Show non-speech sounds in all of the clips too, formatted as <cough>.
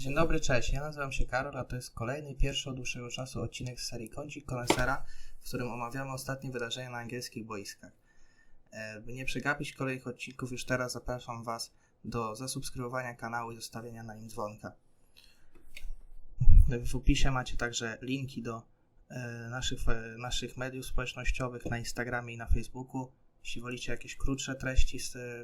Dzień dobry, cześć. Ja nazywam się Karol, a to jest kolejny, pierwszy od dłuższego czasu odcinek z serii Kącik Konesera, w którym omawiamy ostatnie wydarzenia na angielskich boiskach. E, By nie przegapić kolejnych odcinków, już teraz zapraszam Was do zasubskrybowania kanału i zostawienia na nim dzwonka. W opisie macie także linki do e, naszych, e, naszych mediów społecznościowych na Instagramie i na Facebooku. Jeśli wolicie jakieś krótsze treści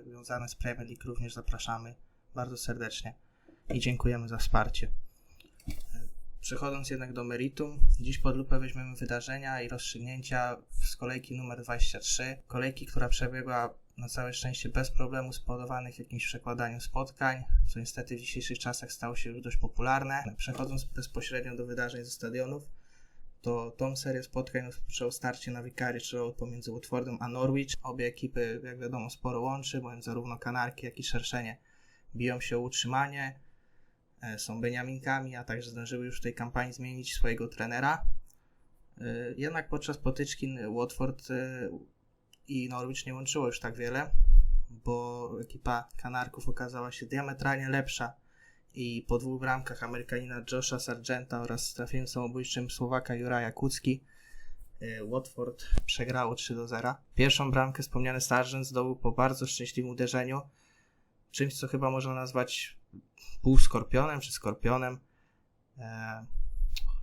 związane z Premier League, również zapraszamy bardzo serdecznie i dziękujemy za wsparcie. Przechodząc jednak do meritum, dziś pod lupę weźmiemy wydarzenia i rozstrzygnięcia z kolejki numer 23. Kolejki, która przebiegła na całe szczęście bez problemu spowodowanych jakimś przekładaniem spotkań, co niestety w dzisiejszych czasach stało się już dość popularne. Przechodząc bezpośrednio do wydarzeń ze stadionów, to tą serię spotkań rozpoczęło starcie na Vicarage Road pomiędzy Watfordem a Norwich. Obie ekipy, jak wiadomo, sporo łączy, bowiem zarówno Kanarki, jak i Szerszenie biją się o utrzymanie, są Beniaminkami, a także zdążyły już w tej kampanii zmienić swojego trenera. E, Jednak podczas potyczki Watford e, i Norwich nie łączyło już tak wiele, bo ekipa Kanarków okazała się diametralnie lepsza i po dwóch bramkach Amerykanina Josha Sargenta oraz trafieniem samobójczym Słowaka Juraja Kucki e, Watford przegrało 3 do 0. Pierwszą bramkę wspomniany Sargent zdobył po bardzo szczęśliwym uderzeniu, czymś co chyba można nazwać półskorpionem czy skorpionem. E,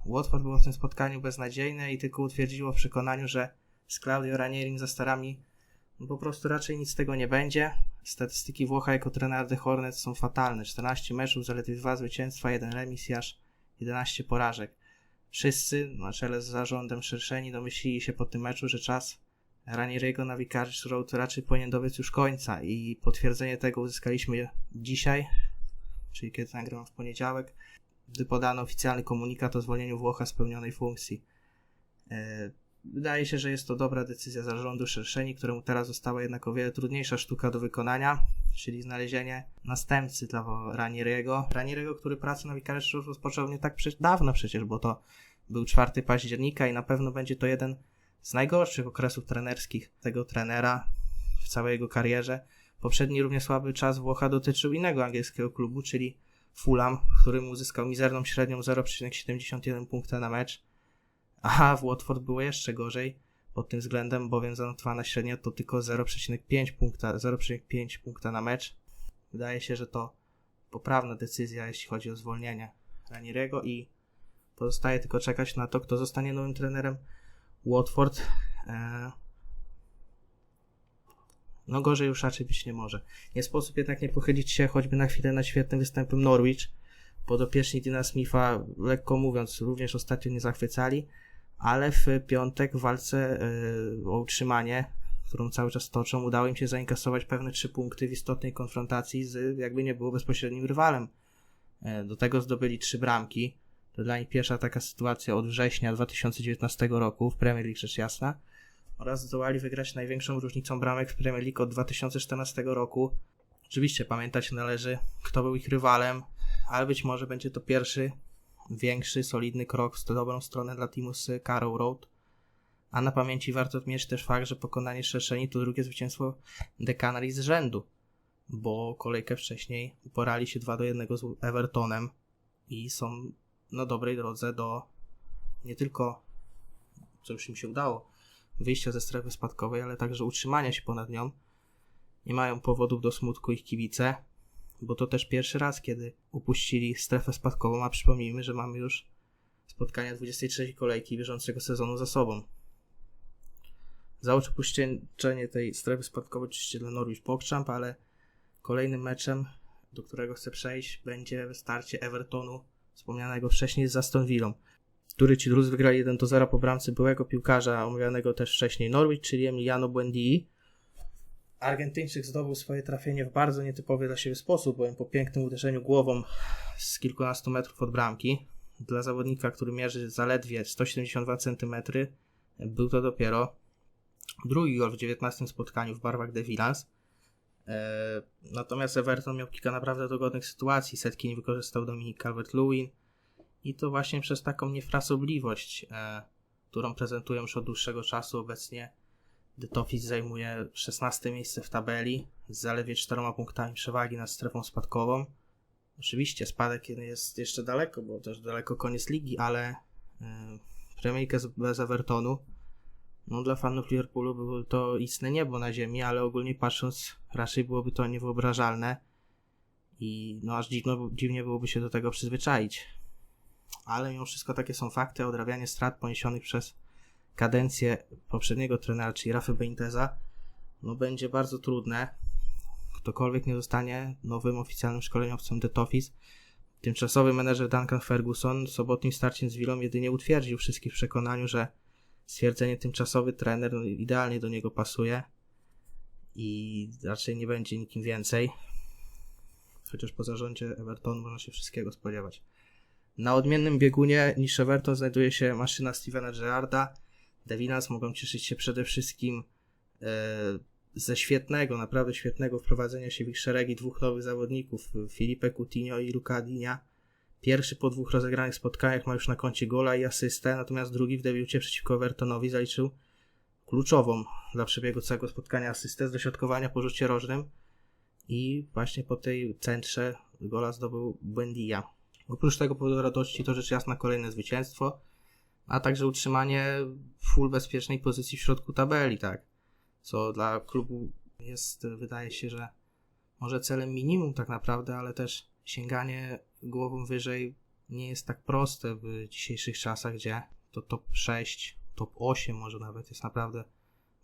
Watford było w tym spotkaniu beznadziejne i tylko utwierdziło w przekonaniu, że z Claudio Ranierim za starami no po prostu raczej nic z tego nie będzie. Statystyki Włocha jako trener The Hornets są fatalne. 14 meczów, zaledwie 2 zwycięstwa, 1 remis i aż 11 porażek. Wszyscy, na czele z zarządem szerszeni, domyślili się po tym meczu, że czas Ranieriego na Vicarage Road raczej powinien dobiec już końca i potwierdzenie tego uzyskaliśmy dzisiaj, czyli kiedy nagrywam w poniedziałek, gdy podano oficjalny komunikat o zwolnieniu Włocha z pełnionej funkcji. E, Wydaje się, że jest to dobra decyzja zarządu Szerszeni, któremu teraz została jednak o wiele trudniejsza sztuka do wykonania, czyli znalezienie następcy dla Ranieriego. Ranieriego, który pracę na Road rozpoczął nie tak dawno przecież, bo to był 4 października i na pewno będzie to jeden z najgorszych okresów trenerskich tego trenera w całej jego karierze. Poprzedni równie słaby czas Włocha dotyczył innego angielskiego klubu, czyli Fulham, którym uzyskał mizerną średnią 0,71 punkta na mecz. A w Watford było jeszcze gorzej pod tym względem, bowiem zanotowana średnia to tylko 0,5 punkta, 0,5 punkta na mecz. Wydaje się, że to poprawna decyzja, jeśli chodzi o zwolnienie Ranieriego i pozostaje tylko czekać na to, kto zostanie nowym trenerem Watford. E... No gorzej już raczej być nie może. Nie sposób jednak nie pochylić się choćby na chwilę nad świetnym występem Norwich. Podopieczni Dina Smitha, lekko mówiąc, również ostatnio nie zachwycali, ale w piątek w walce e, o utrzymanie, którą cały czas toczą, udało im się zainkasować pewne trzy punkty w istotnej konfrontacji z, jakby nie było, bezpośrednim rywalem. E, Do tego zdobyli trzy bramki. To dla nich pierwsza taka sytuacja od września 2019 roku w Premier League, rzecz jasna. Oraz zdołali wygrać największą różnicą bramek w Premier League od 2014 roku. Oczywiście pamiętać należy, kto był ich rywalem, ale być może będzie to pierwszy większy, solidny krok w dobrą stronę dla teamu z Carrow Road. A na pamięci warto mieć też fakt, że pokonanie Szerszeni to drugie zwycięstwo The Canaries z rzędu, bo kolejkę wcześniej uporali się 2 do 1 z Evertonem i są na dobrej drodze do nie tylko, co już im się udało, wyjścia ze strefy spadkowej, ale także utrzymania się ponad nią. Nie mają powodów do smutku ich kibice, bo to też pierwszy raz, kiedy upuścili strefę spadkową, a przypomnijmy, że mamy już spotkania 23 kolejki bieżącego sezonu za sobą. Za upuszczenie tej strefy spadkowej oczywiście dla Norwich Pogchamp, ale kolejnym meczem, do którego chcę przejść, będzie starcie Evertonu, wspomnianego wcześniej z Aston Villą, który ci drudzy wygrali 1 do 0 po bramce byłego piłkarza, omawianego też wcześniej Norwich, czyli Emiliano Buendii. Argentyńczyk zdobył swoje trafienie w bardzo nietypowy dla siebie sposób, bowiem po pięknym uderzeniu głową z kilkunastu metrów od bramki, dla zawodnika, który mierzy zaledwie 172 cm, był to dopiero drugi gol w 19 spotkaniu w barwach The Villans. Eee, natomiast Everton miał kilka naprawdę dogodnych sytuacji, setki nie wykorzystał Dominik Calvert-Lewin i to właśnie przez taką niefrasobliwość, e, którą prezentują już od dłuższego czasu obecnie Toffees zajmuje 16 miejsce w tabeli z zaledwie 4 punktami przewagi nad strefą spadkową. Oczywiście spadek jest jeszcze daleko, bo też daleko koniec ligi, ale yy, Premier League bez Evertonu no dla fanów Liverpoolu było to istne niebo na ziemi, ale ogólnie patrząc raczej byłoby to niewyobrażalne i no aż dziwno, dziwnie byłoby się do tego przyzwyczaić. Ale mimo wszystko takie są fakty, odrabianie strat poniesionych przez kadencję poprzedniego trenera, czyli Rafa Beniteza, no będzie bardzo trudne. Ktokolwiek nie zostanie nowym oficjalnym szkoleniowcem Office, tymczasowy menedżer Duncan Ferguson sobotnim starciem z Willą jedynie utwierdził wszystkich w przekonaniu, że stwierdzenie tymczasowy trener no, idealnie do niego pasuje i raczej nie będzie nikim więcej. Chociaż po zarządzie Evertonu można się wszystkiego spodziewać. Na odmiennym biegunie niż Everton znajduje się maszyna Stevena Gerrarda. Devinas mogą cieszyć się przede wszystkim e, ze świetnego, naprawdę świetnego wprowadzenia się w ich szeregi dwóch nowych zawodników, Filipe Coutinho i Luca Dinia Pierwszy po dwóch rozegranych spotkaniach ma już na koncie gola i asystę, natomiast drugi w debiucie przeciwko Evertonowi zaliczył kluczową dla przebiegu całego spotkania asystę z dośrodkowania po rzucie rożnym i właśnie po tej centrze gola zdobył Buendia. Oprócz tego powodu radości to rzecz jasna kolejne zwycięstwo, a także utrzymanie full bezpiecznej pozycji w środku tabeli, tak. Co dla klubu jest, wydaje się, że może celem minimum tak naprawdę, ale też sięganie głową wyżej nie jest tak proste w dzisiejszych czasach, gdzie to top 6, top 8 może nawet jest naprawdę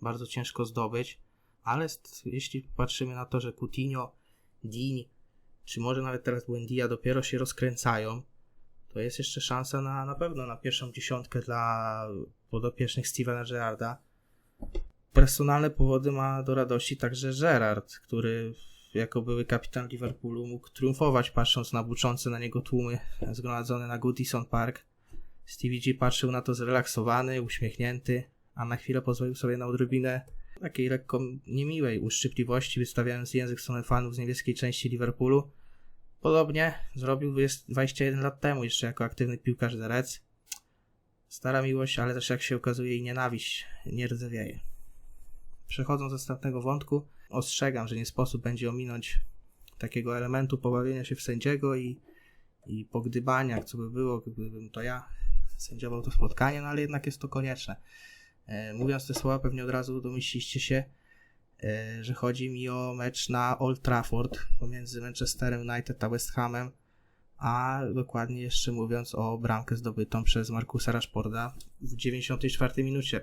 bardzo ciężko zdobyć, ale jeśli patrzymy na to, że Coutinho, Dini, czy może nawet teraz Buendia dopiero się rozkręcają, to jest jeszcze szansa na, na pewno na pierwszą dziesiątkę dla podopiecznych Stevena Gerrarda. Personalne powody ma do radości także Gerard, który jako były kapitan Liverpoolu mógł triumfować patrząc na buczące na niego tłumy <laughs> zgromadzone na Goodison Park. Stevie G patrzył na to zrelaksowany, uśmiechnięty, a na chwilę pozwolił sobie na odrobinę takiej lekko niemiłej uszczypliwości, wystawiając język w stronę fanów z niebieskiej części Liverpoolu. Podobnie zrobił 21 lat temu, jeszcze jako aktywny piłkarz Reds. Stara miłość, ale też jak się okazuje i nienawiść nie rdzewieje. Przechodząc do następnego wątku, ostrzegam, że nie sposób będzie ominąć takiego elementu pobawienia się w sędziego i, i pogdybania, co by było, gdybym to ja sędziował to spotkanie, no ale jednak jest to konieczne. E, mówiąc te słowa, pewnie od razu domyśliście się, że chodzi mi o mecz na Old Trafford pomiędzy Manchesterem United a West Hamem, a dokładnie jeszcze mówiąc o bramkę zdobytą przez Markusa Rashforda w 94 minucie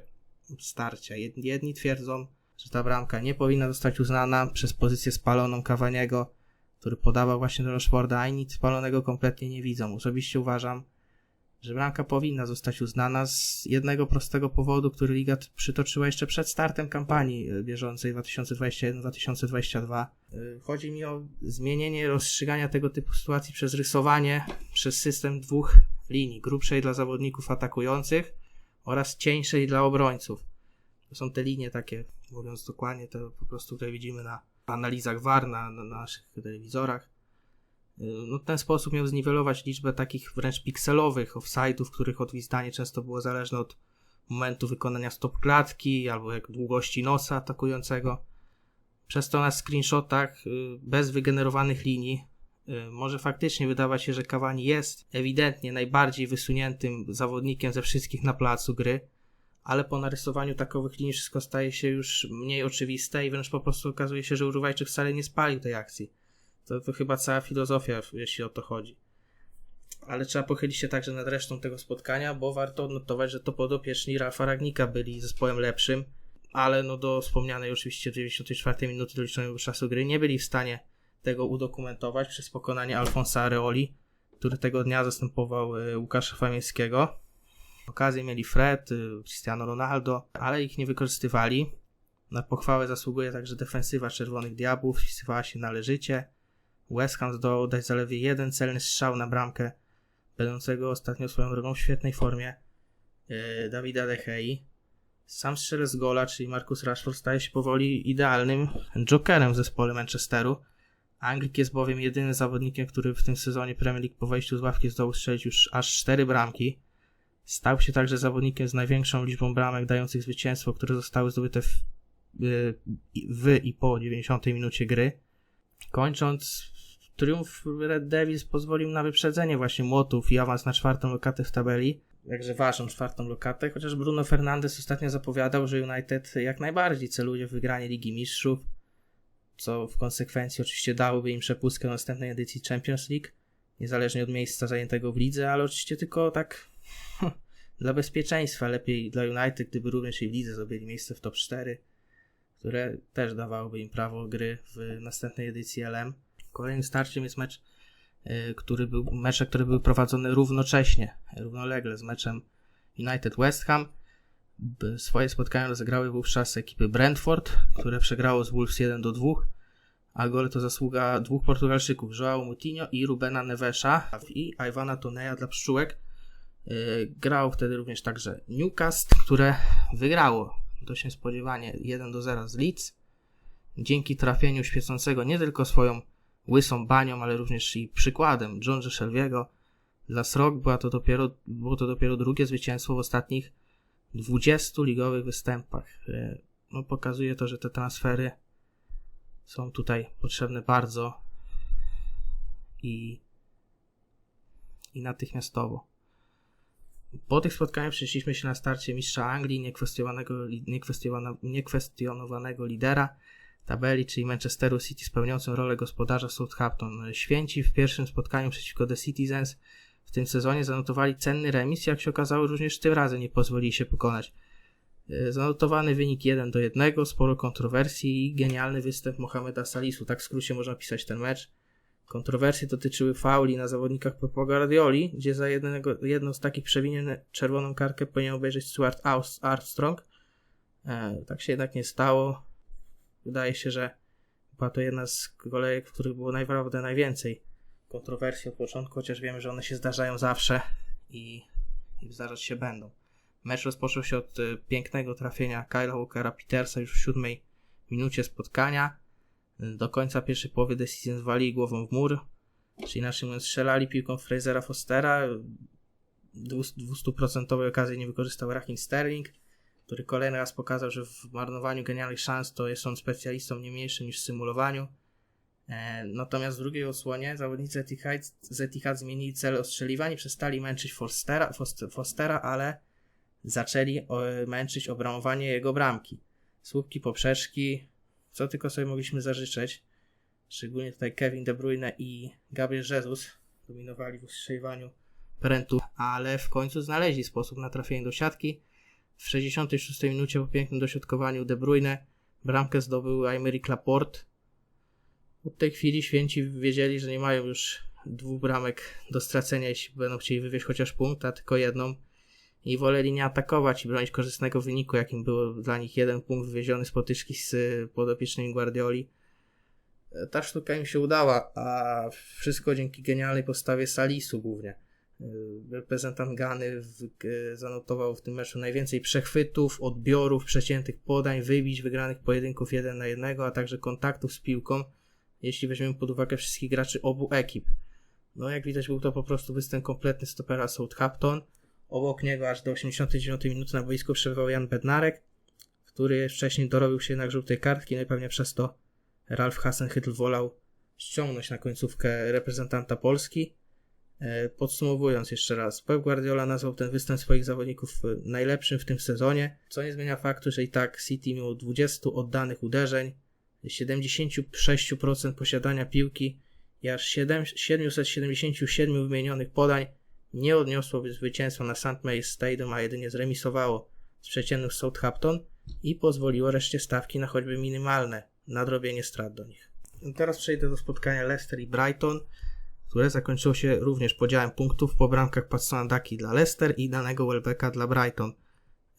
starcia. Jedni twierdzą, że ta bramka nie powinna zostać uznana przez pozycję spaloną Cavaniego, który podawał właśnie do Rashforda, a inni spalonego kompletnie nie widzą. Osobiście uważam, że bramka powinna zostać uznana z jednego prostego powodu, który Liga przytoczyła jeszcze przed startem kampanii e, bieżącej 2021-2022. E, chodzi mi o zmienienie rozstrzygania tego typu sytuacji przez rysowanie przez system dwóch linii, grubszej dla zawodników atakujących oraz cieńszej dla obrońców. To są te linie takie, mówiąc dokładnie, to po prostu tutaj widzimy na analizach VAR, na, na naszych telewizorach. Y, no, ten sposób miał zniwelować liczbę takich wręcz pikselowych offside'ów, których odwizdanie często było zależne od momentu wykonania stop klatki albo jak długości nosa atakującego. Przez to na screenshotach y, bez wygenerowanych linii y, może faktycznie wydawać się, że Cavani jest ewidentnie najbardziej wysuniętym zawodnikiem ze wszystkich na placu gry, ale po narysowaniu takowych linii wszystko staje się już mniej oczywiste i wręcz po prostu okazuje się, że Urugwajczyk wcale nie spalił tej akcji. To, to chyba cała filozofia, jeśli o to chodzi. Ale trzeba pochylić się także nad resztą tego spotkania, bo warto odnotować, że to podopieczni Rafa Ragnika byli zespołem lepszym, ale no do wspomnianej oczywiście 94 minuty doliczonego czasu gry nie byli w stanie tego udokumentować przez pokonanie Alfonsa Areoli, który tego dnia zastępował e, Łukasza Famińskiego. Okazję mieli Fred, y, Cristiano Ronaldo, ale ich nie wykorzystywali. Na pochwałę zasługuje także defensywa Czerwonych Diabłów, wpisywała się należycie. West Ham zdołał dać zaledwie jeden celny strzał na bramkę, będącego ostatnio swoją drogą w świetnej formie yy, Dawida De Gea. Sam strzelec gola, czyli Marcus Rashford, staje się powoli idealnym jokerem w zespole Manchesteru. Anglik jest bowiem jedynym zawodnikiem, który w tym sezonie Premier League po wejściu z ławki zdołał strzelić już aż 4 bramki. Stał się także zawodnikiem z największą liczbą bramek dających zwycięstwo, które zostały zdobyte w, w i po 90 minucie gry. Kończąc triumf Red Devils pozwolił na wyprzedzenie właśnie Młotów i awans na czwartą lokatę w tabeli. Także ważną czwartą lokatę, chociaż Bruno Fernandes ostatnio zapowiadał, że United jak najbardziej celuje w wygranie Ligi Mistrzów, co w konsekwencji oczywiście dałoby im przepustkę następnej edycji Champions League, niezależnie od miejsca zajętego w lidze, ale oczywiście tylko tak <laughs> dla bezpieczeństwa. Lepiej dla United, gdyby również i w lidze zdobyli miejsce w top 4, które też dawałoby im prawo gry w następnej edycji LM. Kolejnym starciem jest mecz, y, który był, mecze, które były prowadzone równocześnie, równolegle z meczem United West Ham. Swoje spotkania rozegrały wówczas ekipy Brentford, które przegrało z Wolves 1 do 2, a gole to zasługa dwóch Portugalczyków, Joao Moutinho i Rubena Nevesza i Iwana Toneja dla pszczółek. Y, grał wtedy również także Newcastle, które wygrało dość niespodziewanie 1 do 0 z Leeds. Dzięki trafieniu świecącego nie tylko swoją łysą banią, ale również i przykładem John'a Shelby'ego dla Srok była to dopiero, było to dopiero drugie zwycięstwo w ostatnich 20 ligowych występach. E, no, pokazuje to, że te transfery są tutaj potrzebne bardzo i, i natychmiastowo. Po tych spotkaniach przeszliśmy się na starcie mistrza Anglii, niekwestionowanego, niekwestionowanego lidera tabeli, czyli Manchesteru City spełniającym rolę gospodarza Southampton. Święci w pierwszym spotkaniu przeciwko The Citizens w tym sezonie zanotowali cenny remis, jak się okazało również tym razem nie pozwolili się pokonać. E, zanotowany wynik 1 do 1, sporo kontrowersji i genialny występ Mohameda Salisu. Tak w skrócie można pisać ten mecz. Kontrowersje dotyczyły fauli na zawodnikach Pepa Guardioli, gdzie za jednego, jedną z takich przewinień czerwoną kartkę powinien obejrzeć Stuart Armstrong. E, tak się jednak nie stało. Wydaje się, że była to jedna z kolejek, w których było naprawdę najwięcej kontrowersji od początku, chociaż wiemy, że one się zdarzają zawsze i, i zdarzać się będą. Mecz rozpoczął się od y, pięknego trafienia Kyla Walkera Petersa już w siódmej minucie spotkania. Do końca pierwszej połowy Decision zwali głową w mur, czyli mówiąc strzelali piłką Frasera Fostera. 200% okazji nie wykorzystał Raheem Sterling który kolejny raz pokazał, że w marnowaniu genialnych szans to jest on specjalistą nie mniejszym niż w symulowaniu. E, natomiast w drugiej odsłonie zawodnicy Etihad, Etihad zmienili cel ostrzeliwań przestali męczyć Forstera, Fostera, ale zaczęli męczyć obramowanie jego bramki. Słupki, poprzeczki, co tylko sobie mogliśmy zażyczyć. Szczególnie tutaj Kevin De Bruyne i Gabriel Jesus dominowali w ostrzeliwaniu prętu, ale w końcu znaleźli sposób na trafienie do siatki w 66 minucie po pięknym dośrodkowaniu De Bruyne bramkę zdobył Aymeric Laporte. Od tej chwili święci wiedzieli, że nie mają już dwóch bramek do stracenia, jeśli będą chcieli wywieźć chociaż punkt, a tylko jedną. I woleli nie atakować i bronić korzystnego wyniku, jakim był dla nich jeden punkt wywieziony z potyczki z podopiecznymi Guardioli. Ta sztuka im się udała, a wszystko dzięki genialnej postawie Salisu głównie. Reprezentant Gany w, zanotował w tym meczu najwięcej przechwytów, odbiorów, przeciętych podań, wybić, wygranych pojedynków jeden na jednego, a także kontaktów z piłką, jeśli weźmiemy pod uwagę wszystkich graczy obu ekip. No jak widać był to po prostu występ kompletny stopera Southampton. Obok niego aż do 89 minuty na boisku przebywał Jan Bednarek, który wcześniej dorobił się jednak żółtej kartki, no i pewnie przez to Ralf Hasenhüttl wolał ściągnąć na końcówkę reprezentanta Polski. E, podsumowując jeszcze raz, Pep Guardiola nazwał ten występ swoich zawodników e, najlepszym w tym sezonie, co nie zmienia faktu, że i tak City miało 20 oddanych uderzeń, 76% posiadania piłki i aż 7, 777 wymienionych podań nie odniosłoby zwycięstwa na St. Mary's Stadium, a jedynie zremisowało z przeciętnych Southampton i pozwoliło reszcie stawki na choćby minimalne nadrobienie strat do nich. Teraz przejdę do spotkania Leicester i Brighton które zakończyło się również podziałem punktów po bramkach Patsona Daki dla Leicester i danego Welbecka dla Brighton.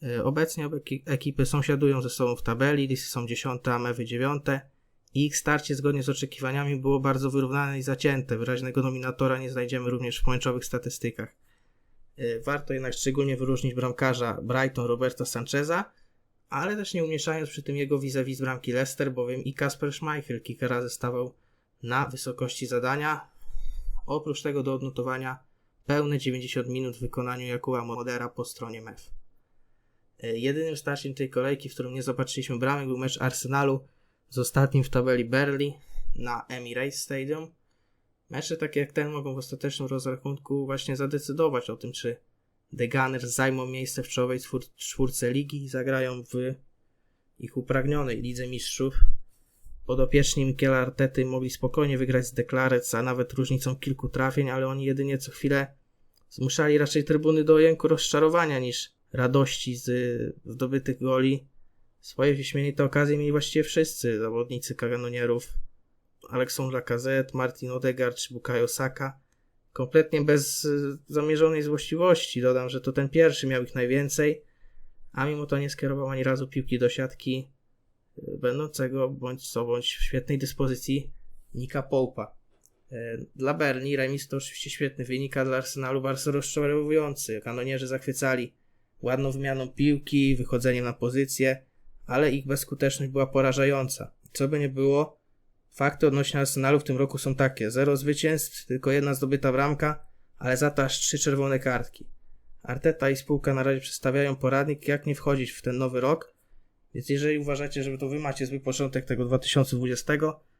E, obecnie obie ekipy sąsiadują ze sobą w tabeli, Lisy są 10, a Mewy 9 i ich starcie zgodnie z oczekiwaniami było bardzo wyrównane i zacięte. Wyraźnego nominatora nie znajdziemy również w męczowych statystykach. E, warto jednak szczególnie wyróżnić bramkarza Brighton Roberta Sancheza, ale też nie umieszczając przy tym jego vis-a-vis bramki Leicester, bowiem i Kasper Schmeichel kilka razy stawał na wysokości zadania, Oprócz tego do odnotowania pełne 90 minut w wykonaniu Jakuba Modera po stronie MEF. E, jedynym starciem tej kolejki, w którym nie zobaczyliśmy bramek, był mecz Arsenalu z ostatnim w tabeli Berli na Emirates Stadium. Mecze takie jak ten mogą w ostatecznym rozrachunku właśnie zadecydować o tym, czy The Gunners zajmą miejsce w czołowej czwórce ligi i zagrają w ich upragnionej Lidze Mistrzów. Podopieczni Mikiela Artety mogli spokojnie wygrać z Deklarec, a nawet różnicą kilku trafień, ale oni jedynie co chwilę zmuszali raczej trybuny do jęku rozczarowania niż radości z zdobytych goli. Swoje wyśmienite okazje mieli właściwie wszyscy zawodnicy kanonierów. Aleksandra Kazet, Martin Odegaard czy Bukayo Saka. Kompletnie bez y, zamierzonej złośliwości. Dodam, że to ten pierwszy miał ich najwięcej, a mimo to nie skierował ani razu piłki do siatki, będącego bądź co bądź w świetnej dyspozycji Nika Poupa. Y, dla Berni remis to oczywiście świetny wynik, a dla Arsenalu bardzo rozczarowujący. Kanonierzy zachwycali ładną wymianą piłki, wychodzeniem na pozycję, ale ich bezskuteczność była porażająca. Co by nie było, fakty odnośnie Arsenalu w tym roku są takie: zero zwycięstw, tylko jedna zdobyta bramka, ale za to aż trzy czerwone kartki. Arteta i spółka na razie przedstawiają poradnik, jak nie wchodzić w ten nowy rok. Więc jeżeli uważacie, że to wy macie zły początek tego 2020,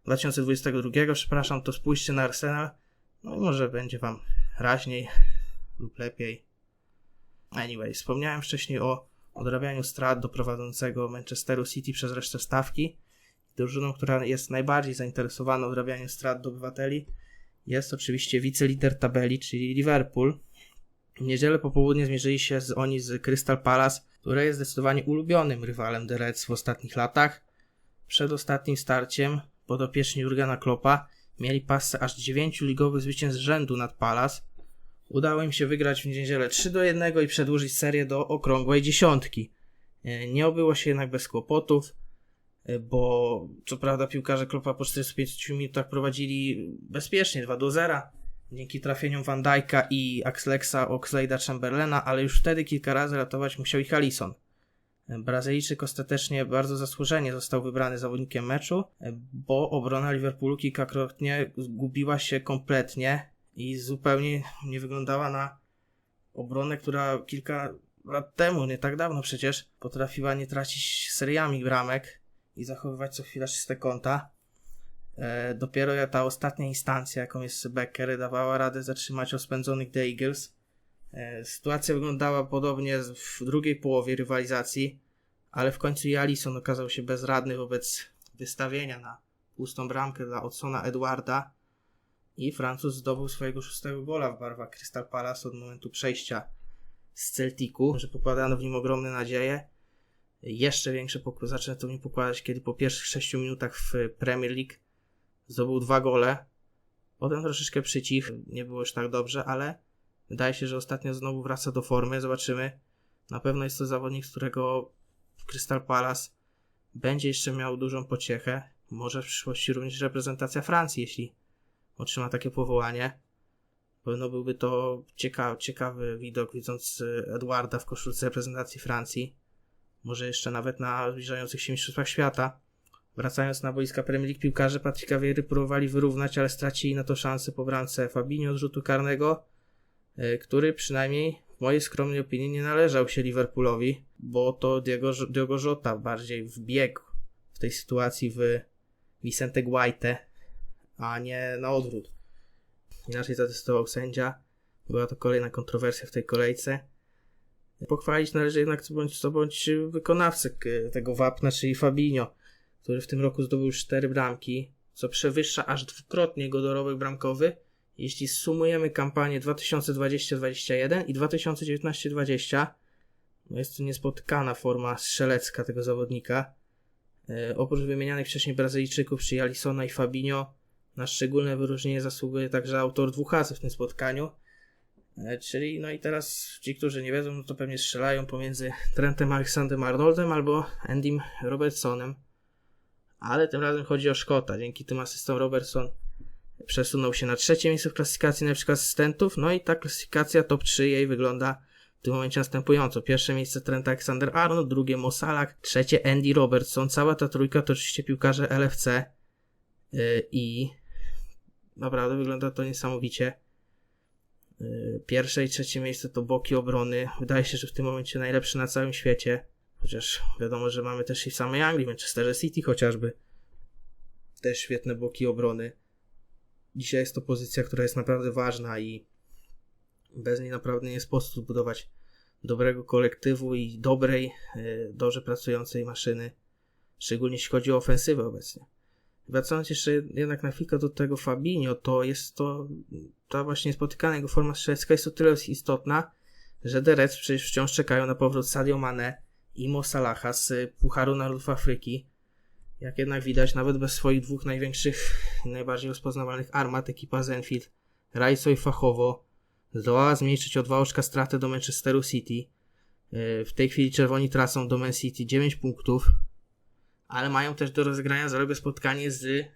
2022, przepraszam, to spójrzcie na Arsenal. No może będzie wam raźniej lub lepiej. Anyway, wspomniałem wcześniej o odrabianiu strat do prowadzącego Manchesteru City przez resztę stawki. Drużyną, która jest najbardziej zainteresowana odrabianiem strat do obywateli jest oczywiście wicelider tabeli, czyli Liverpool. W niedzielę po południu zmierzyli się oni z Crystal Palace, które jest zdecydowanie ulubionym rywalem The Reds w ostatnich latach. Przed ostatnim starciem podopieczni Jurgena Kloppa mieli pasę aż 9 ligowych zwycięstw rzędu nad Palace, Udało im się wygrać w niedzielę 3 do 1 i przedłużyć serię do okrągłej dziesiątki. E, nie obyło się jednak bez kłopotów, e, bo co prawda piłkarze Klopa po 45 minutach prowadzili bezpiecznie 2 do 0 dzięki trafieniom Van Dijk'a i Axlexa Oxlade'a Chamberlaina, ale już wtedy kilka razy ratować musiał ich Alisson. E, Brazylijczyk ostatecznie bardzo zasłużenie został wybrany zawodnikiem meczu, bo obrona Liverpoolu kilkakrotnie zgubiła się kompletnie i zupełnie nie wyglądała na obronę, która kilka lat temu, nie tak dawno przecież, potrafiła nie tracić seriami bramek i zachowywać co chwila czyste konta. E, dopiero ta ostatnia instancja, jaką jest Becker, dawała radę zatrzymać rozpędzonych The Eagles. E, sytuacja wyglądała podobnie w drugiej połowie rywalizacji, ale w końcu i Alisson okazał się bezradny wobec wystawienia na pustą bramkę dla Odsona Edwarda i Francuz zdobył swojego szóstego gola w barwach Crystal Palace od momentu przejścia z Celticu, że pokładano w nim ogromne nadzieje. Jeszcze większe zaczęto nim pokładać, kiedy po pierwszych sześciu minutach w Premier League zdobył dwa gole. Potem troszeczkę przycichł, nie było już tak dobrze, ale wydaje się, że ostatnio znowu wraca do formy. Zobaczymy. Na pewno jest to zawodnik, z którego Crystal Palace będzie jeszcze miał dużą pociechę. Może w przyszłości również reprezentacja Francji, jeśli otrzyma takie powołanie. Pewno byłby to ciekawy, ciekawy widok, widząc e, Edwarda w koszulce reprezentacji Francji. Może jeszcze nawet na zbliżających się Mistrzostwach Świata. Wracając na boiska Premier League, piłkarze Patryka Wiery próbowali wyrównać, ale stracili na to szansę po bramce Fabinho z rzutu karnego, e, który przynajmniej w mojej skromnej opinii nie należał się Liverpoolowi, bo to Diego, Diego Jota bardziej wbiegł w tej sytuacji w Vicente Guaite, a nie na odwrót. Inaczej zadecydował sędzia. Była to kolejna kontrowersja w tej kolejce. Pochwalić należy jednak co bądź, co bądź wykonawcę tego wapna, czyli Fabinho, który w tym roku zdobył 4 bramki, co przewyższa aż dwukrotnie jego dorobek bramkowy. Jeśli sumujemy kampanię 2020-21 i 2019-20, no jest to niespotykana forma strzelecka tego zawodnika. E, oprócz wymienianych wcześniej Brazylijczyków, czyli Alisona i Fabinho, na szczególne wyróżnienie zasługuje także autor dwóch hasy w tym spotkaniu. E, czyli, no i teraz ci, którzy nie wiedzą, no to pewnie strzelają pomiędzy Trentem Alexandrem Arnoldem albo Andym Robertsonem. Ale tym razem chodzi o Szkota. Dzięki tym asystom Robertson przesunął się na trzecie miejsce w klasyfikacji najlepszych asystentów. No i ta klasyfikacja top 3 jej wygląda w tym momencie następująco. Pierwsze miejsce Trent Alexander Arnold, drugie Mosalak, trzecie Andy Robertson. Cała ta trójka to oczywiście piłkarze LFC. Yy, I Naprawdę wygląda to niesamowicie. Y, pierwsze i trzecie miejsce to boki obrony. Wydaje się, że w tym momencie najlepszy na całym świecie. Chociaż wiadomo, że mamy też i w samej Anglii, Manchester City chociażby. Też świetne boki obrony. dzisiaj jest to pozycja, która jest naprawdę ważna i bez niej naprawdę nie sposób zbudować dobrego kolektywu i dobrej, y, dobrze pracującej maszyny, szczególnie jeśli chodzi o ofensywę obecnie. Wracając jeszcze jednak na chwilkę do tego Fabinho, to jest to, ta właśnie spotykana jego forma strzelecka jest o tyle istotna, że The Reds przecież wciąż czekają na powrót Sadio Mane i Mo Salaha z Pucharu Narodów Afryki. Jak jednak widać, nawet bez swoich dwóch największych, najbardziej rozpoznawalnych armat, ekipa Zenfield rajco i fachowo zdołała zmniejszyć o dwa oczka stratę do Manchesteru City. Yy, W tej chwili czerwoni tracą do Man City 9 punktów, ale mają też do rozegrania zaległe spotkanie z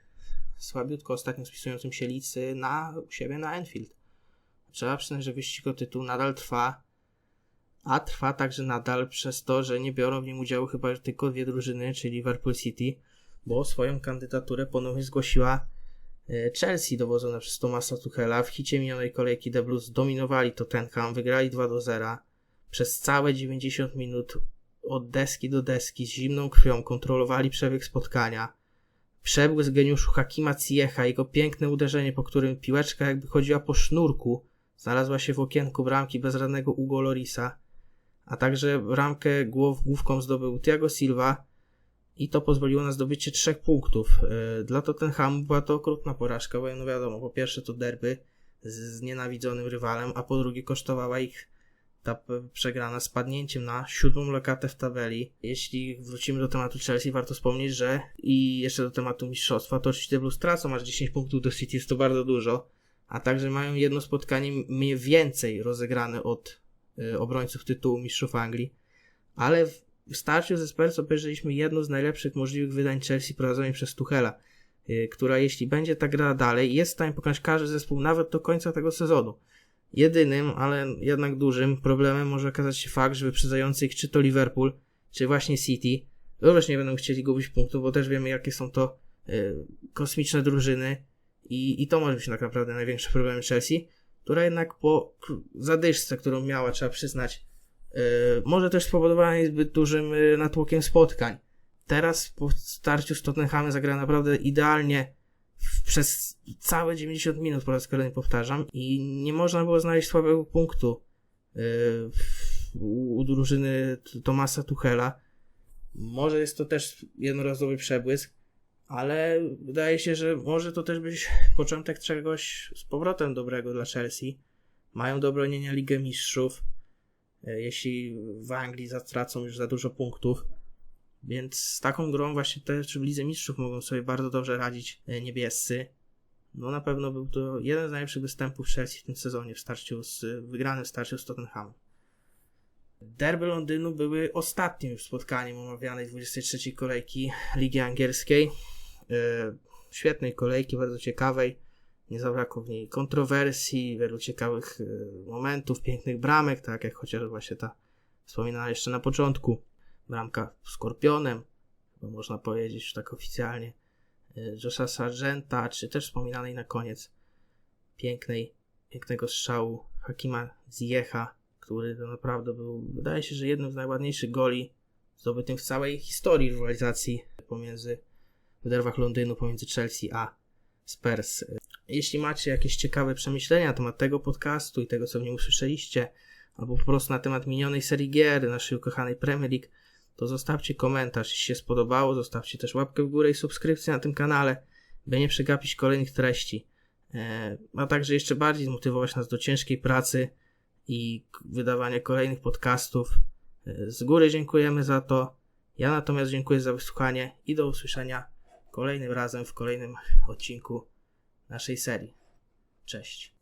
słabiutko ostatnio spisującym się Leeds na u siebie na Enfield. Trzeba przyznać, że wyścig o tytuł nadal trwa, a trwa także nadal przez to, że nie biorą w nim udziału chyba tylko dwie drużyny, czyli Liverpool City, bo swoją kandydaturę ponownie zgłosiła e, Chelsea dowodzona przez Tomasa Tuchela. W hicie minionej kolejki The Blues dominowali Tottenham, wygrali 2 do 0. Przez całe 90 minut od deski do deski z zimną krwią kontrolowali przebieg spotkania. Przebłysk geniuszu Hakima Ziyech, jego piękne uderzenie, po którym piłeczka jakby chodziła po sznurku, znalazła się w okienku bramki bezradnego Ugo Lorisa, a także bramkę głow, główką zdobył Thiago Silva i to pozwoliło na zdobycie trzech punktów. Yy, Dla Tottenhamu była to okrutna porażka, bo no wiadomo, po pierwsze to derby z, z nienawidzonym rywalem, a po drugie kosztowała ich ta przegrana spadnięciem na siódmą lokatę w tabeli. Jeśli wrócimy do tematu Chelsea, warto wspomnieć, że i jeszcze do tematu mistrzostwa, to oczywiście Blues tracą aż 10 punktów do City, jest to bardzo dużo, a także mają jedno spotkanie mniej więcej rozegrane od obrońców tytułu mistrzów Anglii, ale w starciu ze Spurs obejrzeliśmy jedno z najlepszych możliwych wydań Chelsea prowadzonej przez Tuchela, y, która jeśli będzie tak grała dalej, jest w stanie pokonać każdy zespół nawet do końca tego sezonu. Jedynym, ale jednak dużym problemem może okazać się fakt, że wyprzedzający ich czy to Liverpool, czy właśnie City, również nie będą chcieli gubić punktów, bo też wiemy jakie są to y, kosmiczne drużyny i, i to może być tak naprawdę największy problem Chelsea, która jednak po zadyszce, którą miała, trzeba przyznać, y, może też spowodowana zbyt dużym y, natłokiem spotkań. Teraz po starciu z Tottenhamem zagrała naprawdę idealnie w, przez całe 90 minut, po raz kolejny powtarzam, i nie można było znaleźć słabego punktu y, w, u, u drużyny Tomasa Tuchela. Może jest to też jednorazowy przebłysk, ale wydaje się, że może to też być początek czegoś z powrotem dobrego dla Chelsea. Mają do obronienia Ligę Mistrzów, e, jeśli w Anglii zatracą już za dużo punktów. Więc z taką grą właśnie też w Lidze Mistrzów mogą sobie bardzo dobrze radzić e, niebiescy. No na pewno był to jeden z najlepszych występów Chelsea w tym sezonie w starciu z, wygranym starciu z Tottenhamem. Derby Londynu były ostatnim spotkaniem omawianej 23 kolejki Ligi Angielskiej. E, świetnej kolejki, bardzo ciekawej. Nie zabrakło w niej kontrowersji, wielu ciekawych e, momentów, pięknych bramek, tak jak chociażby właśnie ta wspominana jeszcze na początku. Bramka Skorpionem, chyba można powiedzieć już tak oficjalnie. E, Josha Sargenta, czy też wspominanej na koniec pięknej, pięknego strzału Hakima Ziyecha, który to naprawdę był, wydaje się, że jednym z najładniejszych goli zdobytym w całej historii rywalizacji pomiędzy w derwach Londynu pomiędzy Chelsea a Spurs. Jeśli macie jakieś ciekawe przemyślenia na temat tego podcastu i tego, co w nim usłyszeliście, albo po prostu na temat minionej serii gier naszej ukochanej Premier League, to zostawcie komentarz, jeśli się spodobało, zostawcie też łapkę w górę i subskrypcję na tym kanale, by nie przegapić kolejnych treści, e, a także jeszcze bardziej zmotywować nas do ciężkiej pracy i wydawania kolejnych podcastów. E, Z góry dziękujemy za to. Ja natomiast dziękuję za wysłuchanie i do usłyszenia kolejnym razem w kolejnym odcinku naszej serii. Cześć.